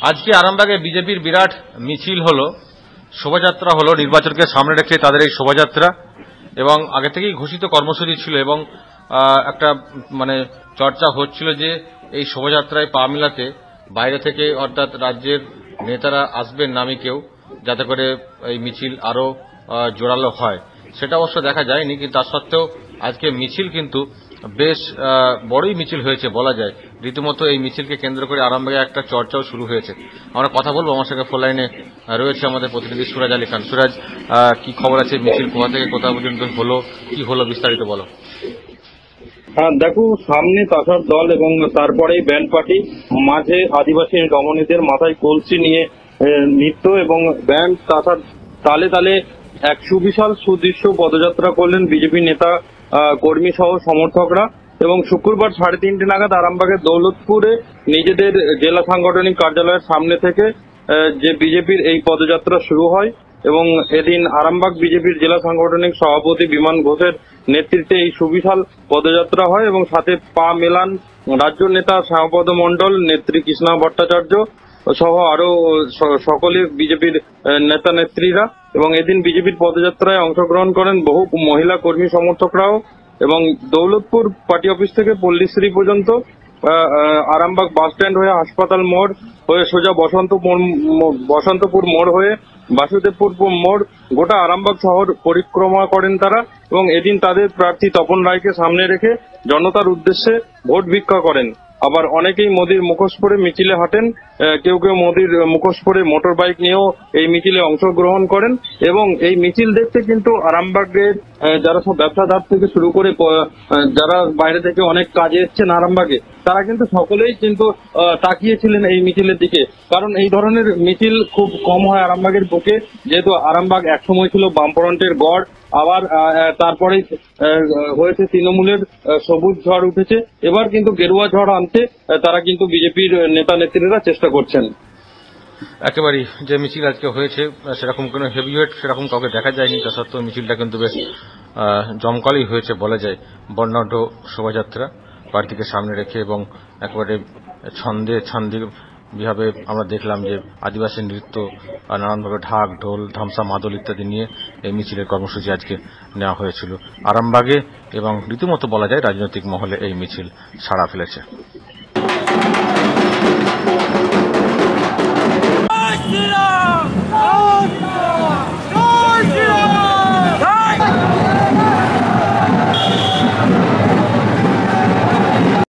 আজকে আরামবাগে বিজেপির বিরাট মিছিল হলো, শোভাযাত্রা হলো, নির্বাচনকে সামনে রেখে তাদের এই শোভাযাত্রা, এবং আগে থেকেই ঘোষিত কর্মসূচি ছিল, এবং একটা মানে চর্চা হচ্ছিল যে এই শোভাযাত্রায় পা মিলাতে বাইরে থেকে অর্থাৎ রাজ্যের নেতারা আসবেন নামি কেউ, যাতে করে এই মিছিল আরও জোরালো হয়। সেটা অবশ্য দেখা যায়নি, কিন্তু তার সত্ত্বেও আজকে মিছিল কিন্তু বেশ বড়ই মিছিল হয়েছে বলা যায়। রীতিমতো এই মিছিলকে কেন্দ্র করে আরামবাগে একটা চর্চাও শুরু হয়েছে। আমরা কথা বলব, আমার সঙ্গে ফোন লাইনে রয়েছে আমাদের প্রতিনিধি সুরাজ আলী খান। সুরাজ কি খবর আছে মিছিল কোথা থেকে কোথা পর্যন্ত হলো? কি হলো বিস্তারিত বলো। হ্যাঁ দেখো, সামনে তাসার দল এবং তারপরেই ব্যান্ড পার্টি, মাঝে আদিবাসী রমণীদের মাথায় কলসি নিয়ে নৃত্য এবং ব্যান্ড তাসার তালে তালে এক সুবিশাল সুদৃশ্য পদযাত্রা করলেন বিজেপি নেতা কর্মী সহ সমর্থকরা এবং শুক্রবার সাড়ে তিনটে নাগাদ আরামবাগের দৌলতপুরে নিজেদের জেলা সাংগঠনিক কার্যালয়ের সামনে থেকে যে বিজেপির এই পদযাত্রা শুরু হয় এবং এদিন আরামবাগ বিজেপির জেলা সাংগঠনিক সভাপতি বিমান ঘোষের নেতৃত্বে এই সুবিশাল পদযাত্রা হয় এবং সাথে পা মেলান রাজ্য নেতা শ্যামপদ মণ্ডল, নেত্রী কৃষ্ণা ভট্টাচার্য সহ আরও সকলে বিজেপির নেতা নেত্রীরা এবং এদিন বিজেপির পদযাত্রায় অংশগ্রহণ করেন বহু মহিলা কর্মী সমর্থকরাও এবং দৌলতপুর পার্টি অফিস থেকে পল্লীশ্রী পর্যন্ত আরামবাগ বাস স্ট্যান্ড হয়ে হাসপাতাল মোড় হয়ে সোজা বসন্তপুর বসন্তপুর মোড় হয়ে বাসুদেবপুর মোড় গোটা আরামবাগ শহর পরিক্রমা করেন তারা এবং এদিন তাদের প্রার্থী তপন রায়কে সামনে রেখে জনতার উদ্দেশ্যে ভোট ভিক্ষা করেন। আবার অনেকেই মোদির মুখোশ পরে মিছিলে হাঁটেন কেউ কেউ মোদির মুখোশ পরে মোটর বাইক নিয়েও এই মিছিলে অংশগ্রহণ করেন এবং এই মিছিল দেখতে কিন্তু আরামবাগের যারা সব ব্যবসাদার থেকে শুরু করে যারা বাইরে থেকে অনেক কাজে এসছেন আরামবাগে তারা কিন্তু সকলেই কিন্তু তাকিয়েছিলেন এই মিছিলের দিকে। কারণ এই ধরনের মিছিল খুব কম হয় আরামবাগের বুকে। যেহেতু আরামবাগ একসময় ছিল বামফ্রন্টের গড়, আবার তারপরেই হয়েছে তৃণমূলের সবুজ ঝড় উঠেছে। এবার কিন্তু গেরুয়া ঝড় আনতে তারা কিন্তু বিজেপির নেতা নেত্রীরা চেষ্টা করছেন। একেবারেই যে মিছিল আজকে হয়েছে সেরকম কোনো হেভিওয়েট সেরকম কাউকে দেখা যায়নি। তা সত্ত্বেও মিছিলটা কিন্তু বেশ জমকালোই হয়েছে বলা যায় বর্ণাঢ্য শোভাযাত্রা। প্রার্থীকে সামনে রেখে এবং একেবারে ছন্দে ছন্দে বিভাবে আমরা দেখলাম যে আদিবাসী নৃত্য নানানভাবে ঢাক, ঢোল, ধামসা, মাদল ইত্যাদি নিয়ে এই মিছিলের কর্মসূচি আজকে নেওয়া হয়েছিল। আরামবাগে এবং রীতিমতো বলা যায় রাজনৈতিক মহলে এই মিছিল সাড়া ফেলেছে।